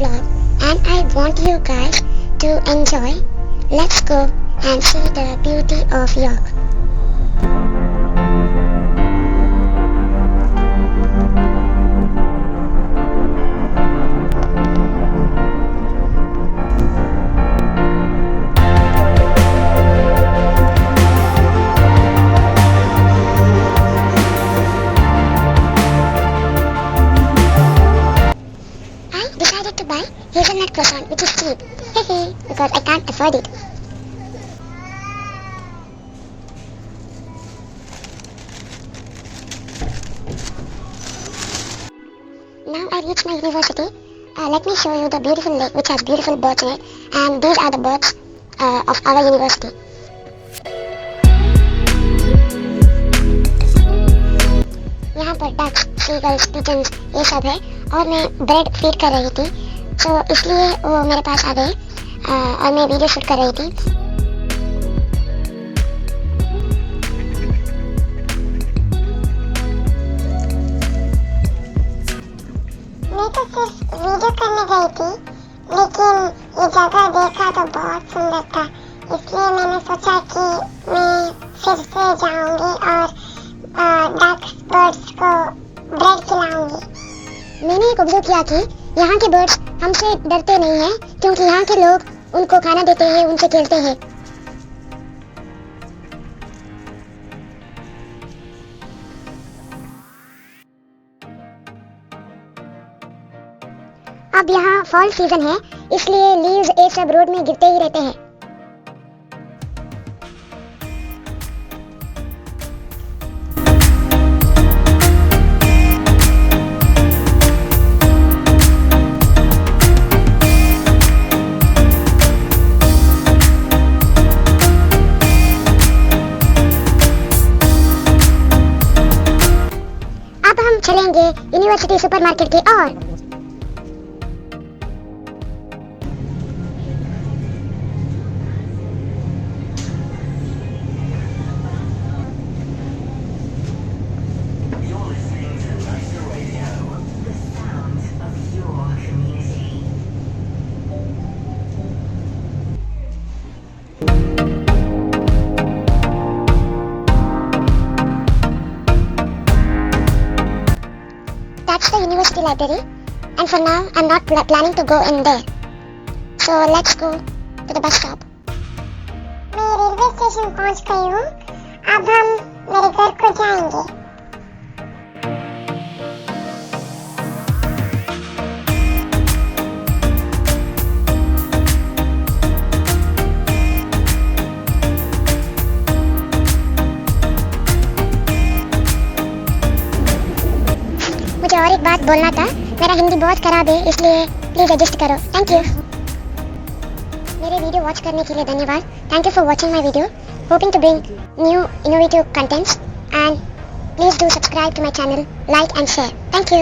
vlog and I want you guys to enjoy. Let's go and see the beauty of York. Buy hazelnut croissant, which is cheap. Hehe, because I can't afford it. Now I reached my university. Uh, let me show you the beautiful lake which has beautiful birds in it. And these are the birds uh, of our university. यहाँ पर ducks seagulls pigeons ये सब है और मैं bread feed कर रही थी तो इसलिए वो मेरे पास आ गए और मैं वीडियो शूट कर रही थी। मैं तो सिर्फ़ वीडियो करने गई थी लेकिन ये जगह देखा तो बहुत सुंदर था। इसलिए मैंने सोचा कि मैं फिर से जाऊँगी और डक्स बर्ड्स को ब्रेड खिलाऊँगी। मैंने एक ऑब्ज़र्व किया कि यहाँ के बर्ड्स हमसे डरते नहीं है, क्योंकि यहाँ के लोग उनको खाना देते हैं, उनसे खेलते हैं। अब यहाँ फॉल सीज़न है, इसलिए लीव्स ये सब रोड में गिरते ही रहते हैं। चलेंगे यूनिवर्सिटी सुपरमार्केट की ओर That's the university library. And for now, I'm not pl- planning to go in there. So let's go to the bus stop. मैं रेलवे स्टेशन पहुँच गई हूँ अब हम मेरे घर को जाएँगे एक बात बोलना था, मेरा हिंदी बहुत खराब है, इसलिए प्लीज़ एडजस्ट करो। थैंक यू मेरे वीडियो वॉच करने के लिए धन्यवाद। Thank you for watching my video hoping to bring new innovative contents and please do subscribe to my channel like and share thank you